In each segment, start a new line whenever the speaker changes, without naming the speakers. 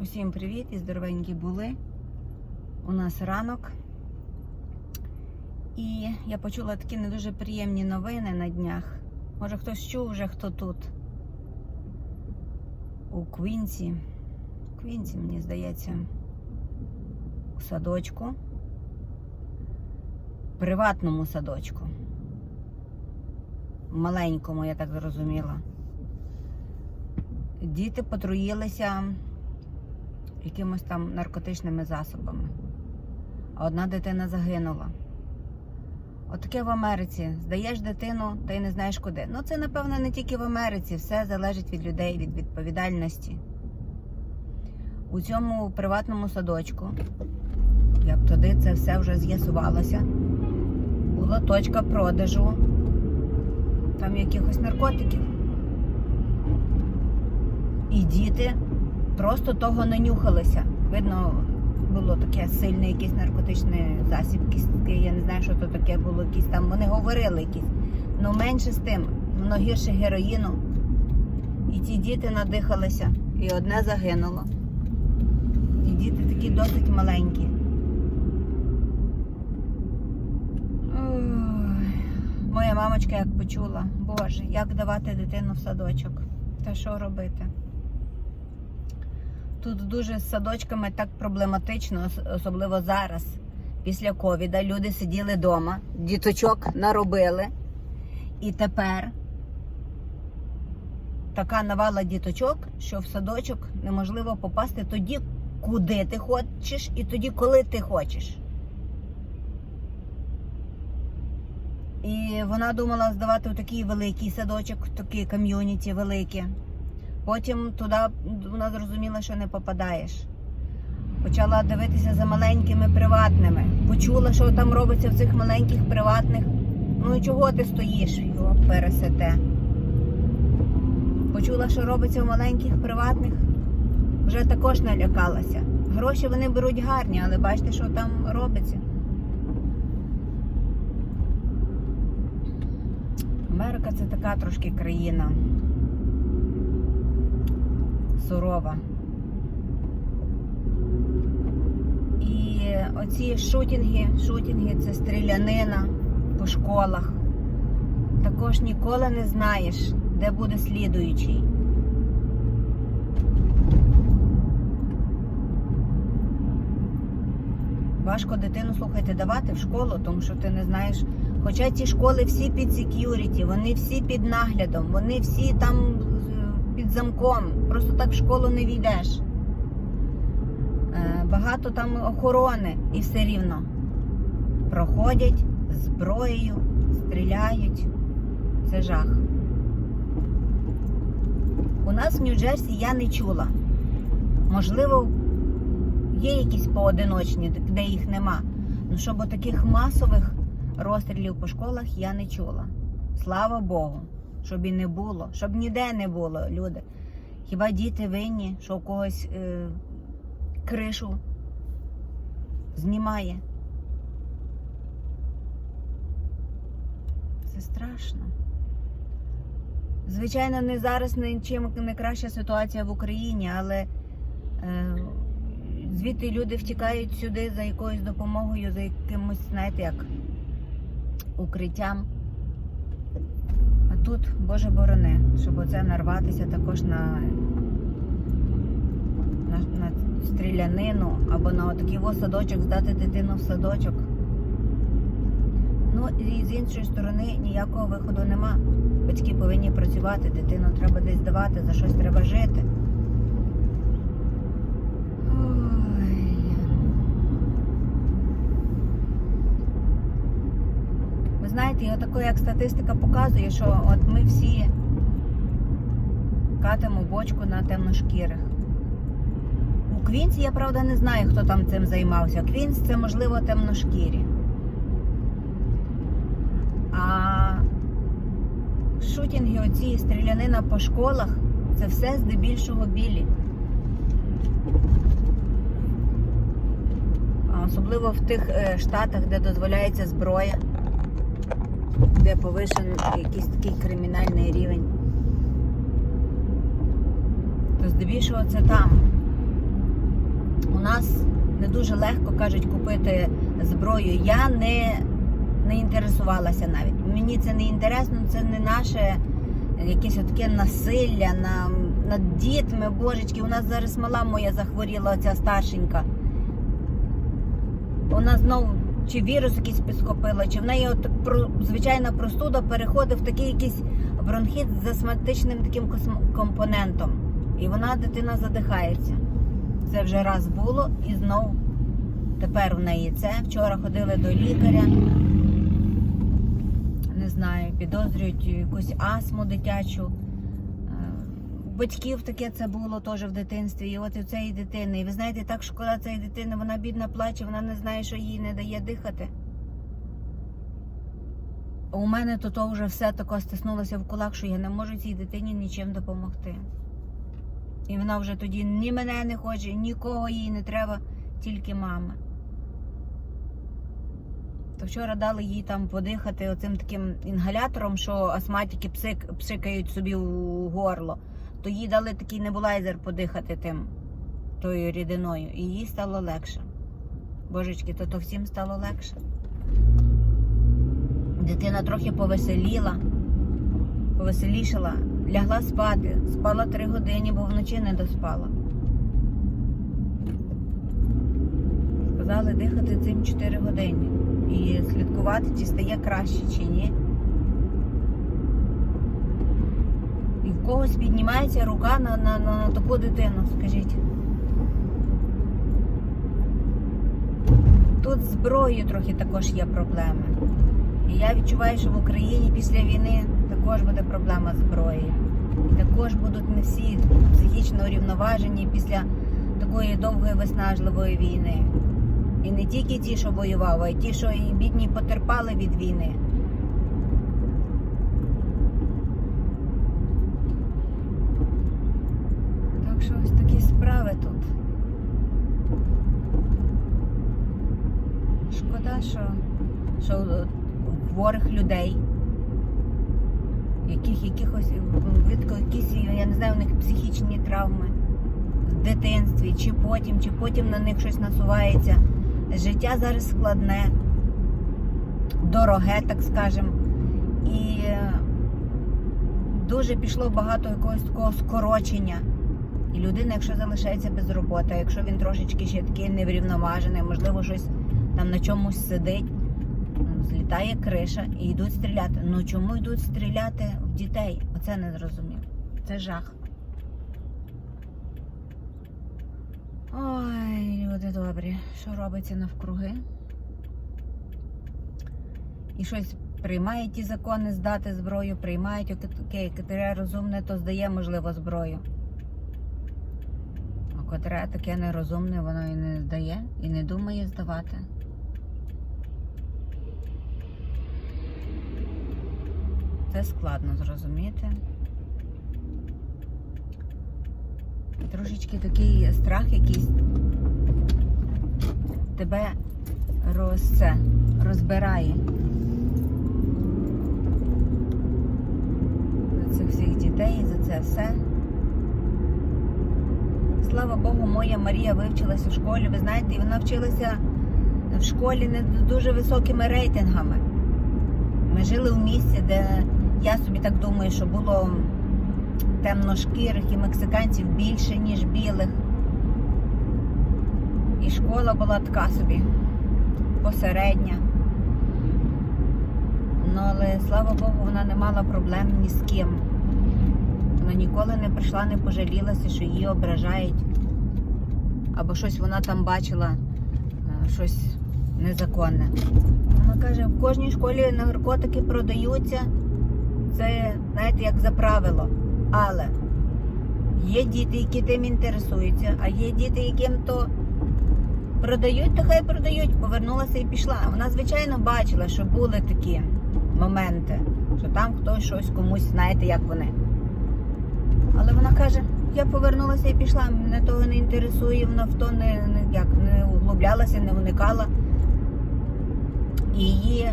Усім привіт і здоровенькі були. У нас ранок. І я почула такі не дуже приємні новини на днях. Може хтось чув вже хто тут. У Квінсі. Квінсі, мені здається, у садочку. Приватному садочку. Маленькому, я так зрозуміла. Діти потруїлися якимось там наркотичними засобами. А одна дитина загинула. Отаке в Америці. Здаєш дитину, та й не знаєш куди. Ну, це, напевно, не тільки в Америці, все залежить від людей, від відповідальності. У цьому приватному садочку, як туди це все вже з'ясувалося, була точка продажу там якихось наркотиків. І діти просто того не нюхалися. Видно, було таке сильне якийсь наркотичний засіб, такий, я не знаю, що то таке було, якісь там. Вони говорили якісь. Ну менше з тим, воно гірше героїну. І ті діти надихалися, і одне загинуло. І діти такі досить маленькі. Моя мамочка як почула, Боже, як давати дитину в садочок. Та що робити? Тут дуже з садочками так проблематично, особливо зараз, після ковіда. Люди сиділи вдома, діточок наробили. І тепер така навала діточок, що в садочок неможливо попасти тоді, куди ти хочеш, і тоді, коли ти хочеш. І вона думала здавати у такий великий садочок, в такий ком'юніті велике. Потім туди вона зрозуміла, що не попадаєш. Почала дивитися за маленькими приватними. Почула, що там робиться в цих маленьких приватних. Ну і чого ти стоїш? Його пересете. Почула, що робиться в маленьких приватних. Вже також налякалася. Гроші вони беруть гарні, але бачите, що там робиться. Америка це така трошки країна сурова. І оці шутінги, шутінги це стрілянина по школах. Також ніколи не знаєш, де буде слідуючий. Важко дитину, слухайте, давати в школу, тому що ти не знаєш. Хоча ці школи всі під сек'юріті, вони всі під наглядом, вони всі там під замком. Просто так в школу не війдеш. Е, Багато там охорони і все рівно. Проходять зброєю, стріляють. Це жах. У нас в Нью-Джерсі я не чула. Можливо, є якісь поодиночні, де їх нема. Ну, щоб таких масових розстрілів по школах я не чула. Слава Богу, щоб і не було, щоб ніде не було, люди. Хіба діти винні, що у когось е, кришу знімає? Це страшно. Звичайно, не зараз нічим не краща ситуація в Україні, але е, звідти люди втікають сюди за якоюсь допомогою, за якимось, знаєте, як укриттям. Тут, Боже борони, щоб оце нарватися також на, на, на стрілянину або на отакий садочок, здати дитину в садочок. Ну і з іншої сторони ніякого виходу нема. Батьки повинні працювати, дитину треба десь давати, за щось треба жити. Ой. Ви знаєте, і отако, як статистика показує, що от ми всі катимо бочку на темношкірих. У Квінсі я правда не знаю, хто там цим займався. Квінс це можливо темношкірі. А шутінги, оці стрілянина по школах, це все здебільшого білі. Особливо в тих е, штатах, де дозволяється зброя, де повишений якийсь такий кримінальний рівень. То здебільшого це там. у нас не дуже легко кажуть купити зброю. Я не, не інтересувалася навіть. Мені це не інтересно, це не наше якесь таке насилля на, над дітьми, божечки. У нас зараз мала моя захворіла, оця старшенька. Вона знову чи вірус якийсь підхопила, чи в неї от звичайна простуда переходить в такий якийсь бронхіт з астматичним таким компонентом. І вона, дитина, задихається. Це вже раз було і знов тепер в неї це. Вчора ходили до лікаря. Не знаю, підозрюють якусь астму дитячу. У Батьків таке це було теж в дитинстві. І от в цієї дитини. І ви знаєте, так шкода цієї дитини, вона бідна плаче, вона не знає, що їй не дає дихати. У мене то, то вже все тако стиснулося в кулак, що я не можу цій дитині нічим допомогти. І вона вже тоді ні мене не хоче, нікого їй не треба, тільки мама. То вчора дали їй там подихати оцим таким інгалятором, що астматики псик, псикають собі у горло. То їй дали такий небулайзер подихати тим, тою рідиною, і їй стало легше. Божечки, то, то всім стало легше. Дитина трохи повеселіла, повеселішала, лягла спати, спала три години, бо вночі не доспала. Сказали дихати цим 4 години і слідкувати, чи стає краще, чи ні. І в когось піднімається рука на, на, на, на таку дитину, скажіть. Тут з зброєю трохи також є проблеми. І я відчуваю, що в Україні після війни також буде проблема з зброєю. І також будуть не всі психічно урівноважені після такої довгої виснажливої війни. І не тільки ті, що воювали, а й ті, що і бідні потерпали від війни. Так що ось такі справи тут. Шкода, що, що е, хворих людей, яких якихось якісь, я не знаю, у них психічні травми в дитинстві, чи потім, чи потім на них щось насувається. Життя зараз складне, дороге, так скажемо. І е, дуже пішло багато якогось такого скорочення. І людина, якщо залишається без роботи, якщо він трошечки ще такий неврівноважений, можливо, щось там на чомусь сидить, злітає криша і йдуть стріляти. Ну чому йдуть стріляти в дітей? Оце не зрозумів. Це жах. Ой, люди добрі, що робиться навкруги? І щось приймають ті закони здати зброю, приймають яке котре розумне, то здає, можливо, зброю. А котре таке нерозумне, воно і не здає, і не думає здавати. Це складно зрозуміти. Трошечки такий страх якийсь тебе роз, розбирає. За цих всіх дітей, за це все. Слава Богу, моя Марія вивчилася в школі. Ви знаєте, і вона вчилася в школі не дуже високими рейтингами. Ми жили в місті, де я собі так думаю, що було темношкірих і мексиканців більше, ніж білих. І школа була така собі посередня. Ну, але слава Богу, вона не мала проблем ні з ким. Вона ніколи не прийшла, не пожалілася, що її ображають. Або щось вона там бачила, е, щось незаконне. Вона каже, в кожній школі наркотики продаються. Це, знаєте, як за правило. Але є діти, які тим інтересуються, а є діти, яким то продають, то хай продають. Повернулася і пішла. Вона, звичайно, бачила, що були такі моменти, що там хтось щось комусь, знаєте, як вони. Але вона каже, я повернулася і пішла, мене того не інтересує, вона в то не, не, як, не углублялася, не уникала. І її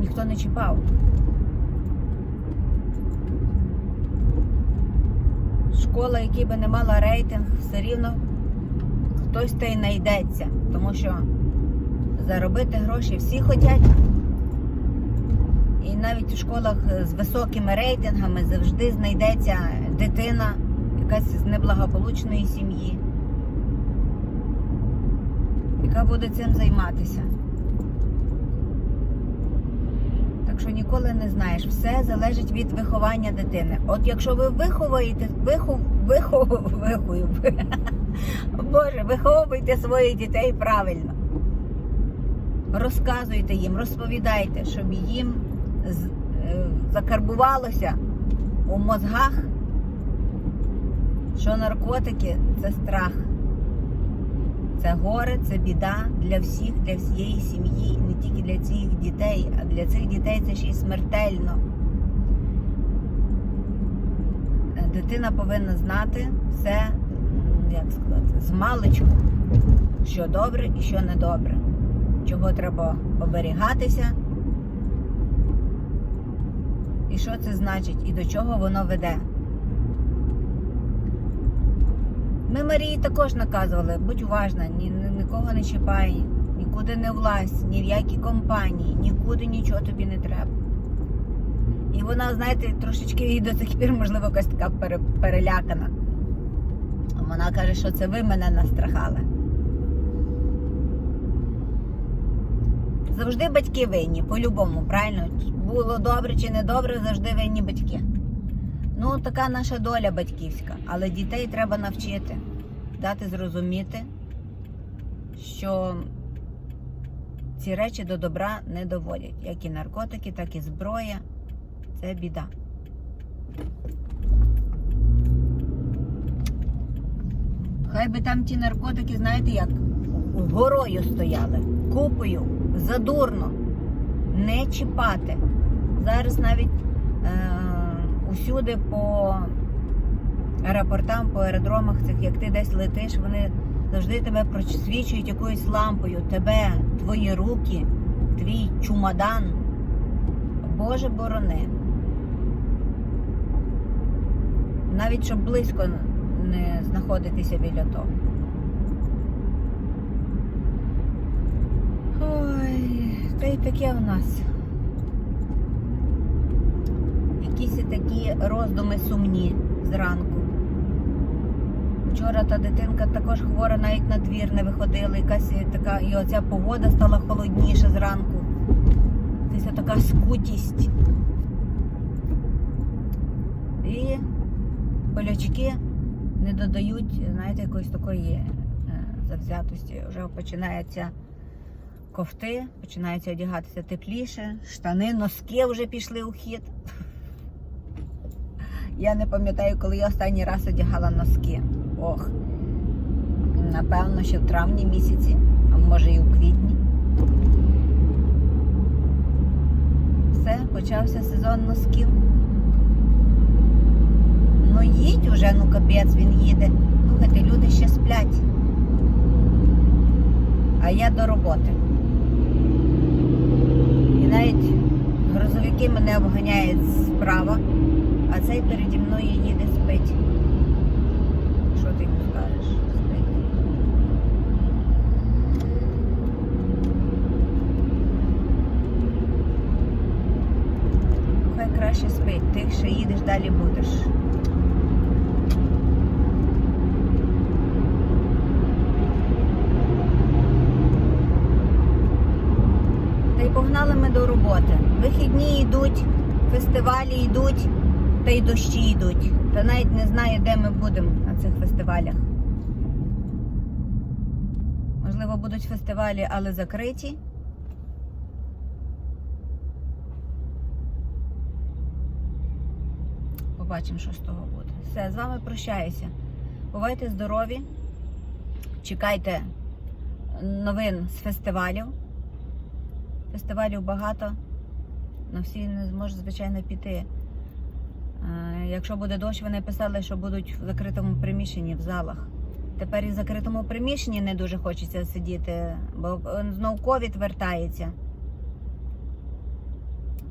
ніхто не чіпав. Школа, яка би не мала рейтинг, все рівно хтось та й знайдеться. Тому що заробити гроші всі хочуть. І навіть у школах з високими рейтингами завжди знайдеться дитина, якась з неблагополучної сім'ї, яка буде цим займатися. Так що ніколи не знаєш, все залежить від виховання дитини. От якщо ви виховуєте, вихов, вихов, вихов, Боже, виховуйте своїх дітей правильно. Розказуйте їм, розповідайте, щоб їм е, закарбувалося у мозгах, що наркотики це страх. Це горе, це біда для всіх, для всієї сім'ї, не тільки для цих дітей, а для цих дітей це ще й смертельно. Дитина повинна знати все, як сказати, з маличку, що добре і що недобре, чого треба оберігатися, і що це значить, і до чого воно веде. Ми Марії також наказували, будь уважна, ні, ні- нікого не чіпай, нікуди не влазь, ні в які компанії, нікуди нічого тобі не треба. І вона, знаєте, трошечки і до сих пір, можливо, якась така перелякана. Вона каже, що це ви мене настрахали. Завжди батьки винні, по-любому, правильно? Було добре чи не добре, завжди винні батьки. Ну, така наша доля батьківська. Але дітей треба навчити, дати зрозуміти, що ці речі до добра не доводять. Як і наркотики, так і зброя. Це біда. Хай би там ті наркотики, знаєте, як горою стояли, купою, задурно, не чіпати. Зараз навіть е, усюди по аеропортам, по аеродромах, цих, як ти десь летиш, вони завжди тебе просвічують якоюсь лампою, тебе, твої руки, твій чумадан. Боже борони. Навіть щоб близько не знаходитися біля того. Ой, та й таке у нас. Якісь такі роздуми сумні зранку. Вчора та дитинка також хвора, навіть на двір не виходила. Якась така, і оця погода стала холодніша зранку. Якась така скутість. І болячки не додають, знаєте, якоїсь такої е, завзятості. Вже починається ковти, починається одягатися тепліше, штани, носки вже пішли у хід. Я не пам'ятаю, коли я останній раз одягала носки. Ох, напевно, ще в травні місяці, а може і у квітні. Все, почався сезон носків. Ну їдь уже, ну капець, він їде. Слухайте, люди ще сплять. А я до роботи. І навіть грузовики мене обганяють справа, а цей переді мною їде спить. Що ти йому скажеш? Спить. Ну, Хай краще спить, ти ще їдеш, далі будеш. Та й погнали ми до роботи. Вихідні йдуть, фестивалі йдуть, та й дощі йдуть. Та навіть не знаю, де ми будемо на цих фестивалях. Можливо, будуть фестивалі, але закриті. Побачимо, що з того буде. Все, з вами прощаюся. Бувайте здорові. Чекайте новин з фестивалів. Фестивалів багато, на всі не зможуть, звичайно, піти. Е, Якщо буде дощ, вони писали, що будуть в закритому приміщенні в залах. Тепер і в закритому приміщенні не дуже хочеться сидіти, бо е, знов ковід вертається.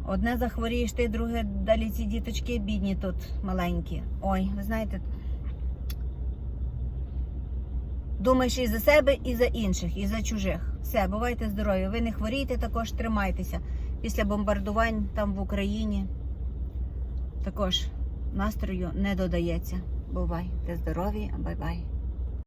Одне захворієш ти, друге далі ці діточки бідні тут маленькі. Ой, ви знаєте, Думаєш і за себе, і за інших, і за чужих. Все, бувайте здорові. Ви не хворійте, також тримайтеся. Після бомбардувань там в Україні також настрою не додається. Бувай, Бувайте здорові, бай-бай.